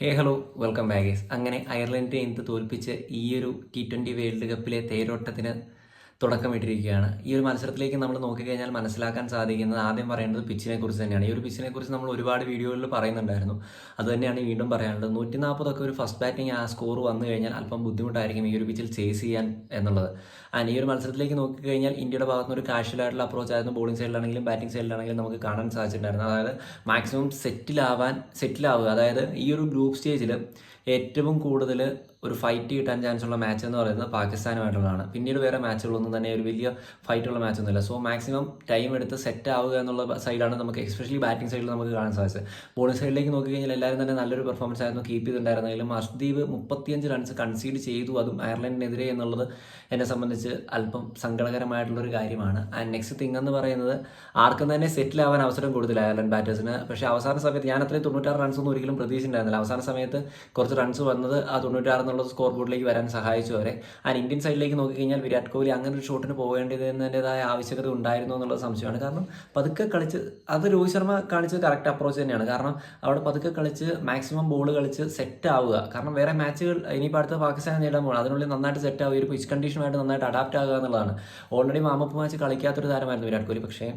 ഹേ hello welcome ബാഗേഴ്സ് അങ്ങനെ അയർലൻഡിനെ എന്ത് തോൽപ്പിച്ച് ഈയൊരു ടി ട്വന്റി വേൾഡ് കപ്പിലെ തേരോട്ടത്തിന് തുടക്കമിട്ടിരിക്കുകയാണ്. ഈ ഒരു മത്സരത്തിലേക്ക് നമ്മൾ നോക്കിക്കഴിഞ്ഞാൽ മനസ്സിലാക്കാൻ സാധിക്കുന്നത് ആദ്യം പറയേണ്ടത് പിച്ചിനെ കുറിച്ച് തന്നെയാണ്. ഈ ഒരു പിച്ചിനെ കുറിച്ച് നമ്മൾ ഒരുപാട് വീഡിയോകളിൽ പറയുന്നുണ്ടായിരുന്നു. അത് തന്നെയാണ് വീണ്ടും പറയാനുള്ളത്. നൂറ്റി നാൽപ്പതൊക്കെ ഒരു ഫസ്റ്റ് ബാറ്റിംഗ് ആ സ്കോർ വന്നു കഴിഞ്ഞാൽ അല്പം ബുദ്ധിമുട്ടായിരിക്കും ഈ ഒരു പിച്ചിൽ ചേസ് ചെയ്യാൻ എന്നുള്ളത്. ആൻഡ് ഈ ഒരു മത്സരത്തിലേക്ക് നോക്കിക്കഴിഞ്ഞാൽ ഇന്ത്യയുടെ ഭാഗത്ത് നിന്ന് ഒരു കാഷ്വലായിട്ടുള്ള അപ്രോച്ച് ആയിരുന്നു. ബോളിംഗ് സൈഡിലാണെങ്കിലും ബാറ്റിംഗ് സൈഡിലാണെങ്കിലും നമുക്ക് കാണാൻ സാധിച്ചിട്ടുണ്ടായിരുന്നു. അതായത് മാക്സിമം സെറ്റിലാവാൻ സെറ്റിലാവുക അതായത് ഈ ഒരു ഗ്രൂപ്പ് സ്റ്റേജിൽ ഏറ്റവും കൂടുതൽ ഒരു ഫൈറ്റ് കിട്ടാൻ ചാൻസ് ഉള്ള മാച്ച് എന്ന് പറയുന്നത് പാകിസ്ഥാനുമായിട്ടുള്ളതാണ്. പിന്നീട് വേറെ മാച്ചുകളൊന്നും തന്നെ ഒരു വലിയ ഫൈറ്റുള്ള മാച്ചൊന്നുമില്ല സോ മാക്സിമം ടൈം എടുത്ത് സെറ്റ് ആവുക എന്നുള്ള സൈഡാണ് നമുക്ക് എസ്പെഷ്യലി ബാറ്റിംഗ് സൈഡിൽ നമുക്ക് കാണാൻ സാധിച്ചത്. ബോളിംഗ് സൈഡിലേക്ക് നോക്കിക്കഴിഞ്ഞാൽ എല്ലാവരും തന്നെ നല്ലൊരു പെർഫോമൻസ് ആയിരുന്നു കീപ്പ് ചെയ്തിട്ടുണ്ടായിരുന്നെങ്കിലും അർഷ്ദീപ് മുപ്പത്തിയഞ്ച് റൺസ് കൺസീഡ് ചെയ്തു അതും അയർലൻഡിനെതിരെ എന്നുള്ളത് എന്നെ സംബന്ധിച്ച് അല്പം സങ്കടകരമായിട്ടുള്ളൊരു കാര്യമാണ്. ആൻഡ് നെക്സ്റ്റ് തിങ് എന്ന് പറയുന്നത് ആർക്കും തന്നെ സെറ്റിൽ ആവാൻ അവസരം കൊടുത്തില്ല അയർലൻഡ് ബാറ്റേഴ്സിന് പക്ഷേ അവസാന സമയത്ത് ഞാൻ അത്രയും തൊണ്ണൂറ്റാറ് റൺസ് ഒന്നും ഒരിക്കലും പ്രതീക്ഷിച്ചിട്ടുണ്ടായിരുന്നില്ല. അവസാന സമയത്ത് കുറച്ച് റൺസ് വന്നത് ആ തൊണ്ണൂറ്റാറ് എന്നുള്ളത് സ്കോർ ബോർഡിലേക്ക് വരാൻ സഹായിച്ചു അവരെ. ആൻഡ് ഇന്ത്യൻ സൈഡിലേക്ക് നോക്കിക്കഴിഞ്ഞാൽ വിരാട് കോഹ്ലി അങ്ങനെ ഒരു ഷോട്ടിന് പോകേണ്ടതിന്റെതായ ആവശ്യകത ഉണ്ടായിരുന്നു എന്നുള്ള സംശയമാണ്. കാരണം പതുക്കെ കളിച്ച് അത് രോഹിത് ശർമ്മ കാണിച്ചത് കറക്റ്റ് അപ്രോച്ച് തന്നെയാണ്. കാരണം അവിടെ പതുക്കെ കളിച്ച് മാക്സിമം ബോൾ കളിച്ച് സെറ്റ് ആവുക. കാരണം വേറെ മാച്ചുകൾ ഇനിയിപ്പോൾ അടുത്ത പാകിസ്ഥാൻ നേടാൻ പോകണം. അതിനുള്ളിൽ നന്നായിട്ട് സെറ്റ് ആവുക. ഒരു പിച്ച് കണ്ടീഷനുമായിട്ട് നന്നായിട്ട് അഡാപ്റ്റ് ആകുക എന്നുള്ളതാണ്. ഓൾറെഡി വാമപ്പ് മാച്ച് കളിക്കാത്തൊരു താരമായിരുന്നു വിരാട് കോഹ്ലി. പക്ഷേ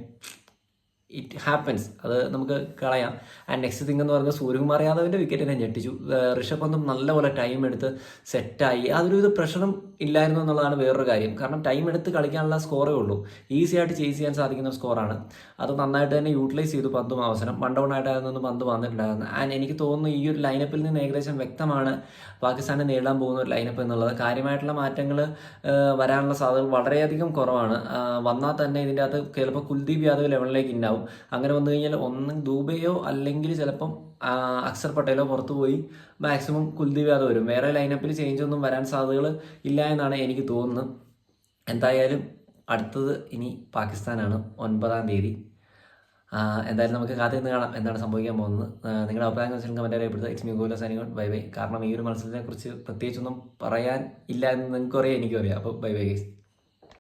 ഇറ്റ് ഹാപ്പൻസ് അത് നമുക്ക് കളയാം. ആൻഡ് നെക്സ്റ്റ് തിങ് എന്ന് പറയുന്നത് സൂര്യകുമാർ യാദവിന്റെ വിക്കറ്റ് തന്നെ ഞെട്ടിച്ചു. ഋഷഭ് പന്തും നല്ലപോലെ ടൈം എടുത്ത് സെറ്റായി അതൊരു ഇത് പ്രഷറും ഇല്ലായിരുന്നു എന്നുള്ളതാണ് വേറൊരു കാര്യം. കാരണം ടൈം എടുത്ത് കളിക്കാനുള്ള സ്കോറേ ഉള്ളൂ. ഈസി ആയിട്ട് ചേസ് ചെയ്യാൻ സാധിക്കുന്ന സ്കോറാണ് അത് നന്നായിട്ട് തന്നെ യൂട്ടിലൈസ് ചെയ്തു പന്തും അവസരം. വൺ ഡൗൺ ആയിട്ടായിരുന്നു പന്ത് വന്നിട്ടുണ്ടായിരുന്നു. ആൻഡ് എനിക്ക് തോന്നുന്നു ഈ ഒരു ലൈനപ്പിൽ നിന്ന് ഏകദേശം വ്യക്തമാണ് പാകിസ്ഥാനെ നേരിടാൻ പോകുന്ന ഒരു ലൈനപ്പ് എന്നുള്ളത്. കാര്യമായിട്ടുള്ള മാറ്റങ്ങൾ വരാനുള്ള സാധ്യത വളരെയധികം കുറവാണ്. വന്നാൽ തന്നെ ഇതിന്റെ അകത്ത് ചിലപ്പോൾ കുൽദീപ് യാദവ് ലെവലിലേക്ക് ഇന്നാവും അങ്ങനെ വന്നു കഴിഞ്ഞാൽ ഒന്ന് ദൂബയോ അല്ലെങ്കിൽ ചിലപ്പം അക്സർ പട്ടേലോ പുറത്തു പോയി മാക്സിമം കുൽദീപ് യാദവ് വരും. വേറെ ലൈനപ്പിൽ ചേഞ്ച് ഒന്നും വരാൻ സാധ്യതകൾ ഇല്ല എന്നാണ് എനിക്ക് തോന്നുന്നത്. എന്തായാലും അടുത്തത് ഇനി പാകിസ്ഥാനാണ് ഒൻപതാം തീയതി. എന്തായാലും നമുക്ക് കാത്തിരുന്ന് കാണാം എന്താണ് സംഭവിക്കാൻ പോകുന്നത്. നിങ്ങളുടെ അഭിപ്രായം വെച്ചാൽ കമന്റ് അറിയപ്പെടുന്നത് ഇറ്റ്സ് മീ ഗോല സൈനികൾ ബൈ ബൈ. കാരണം ഈ ഒരു മത്സരത്തെക്കുറിച്ച് പ്രത്യേകിച്ചൊന്നും പറയാൻ ഇല്ല എന്ന് നിങ്ങൾക്കും അറിയാം എനിക്കും അറിയാം അപ്പോൾ ബൈ ബൈ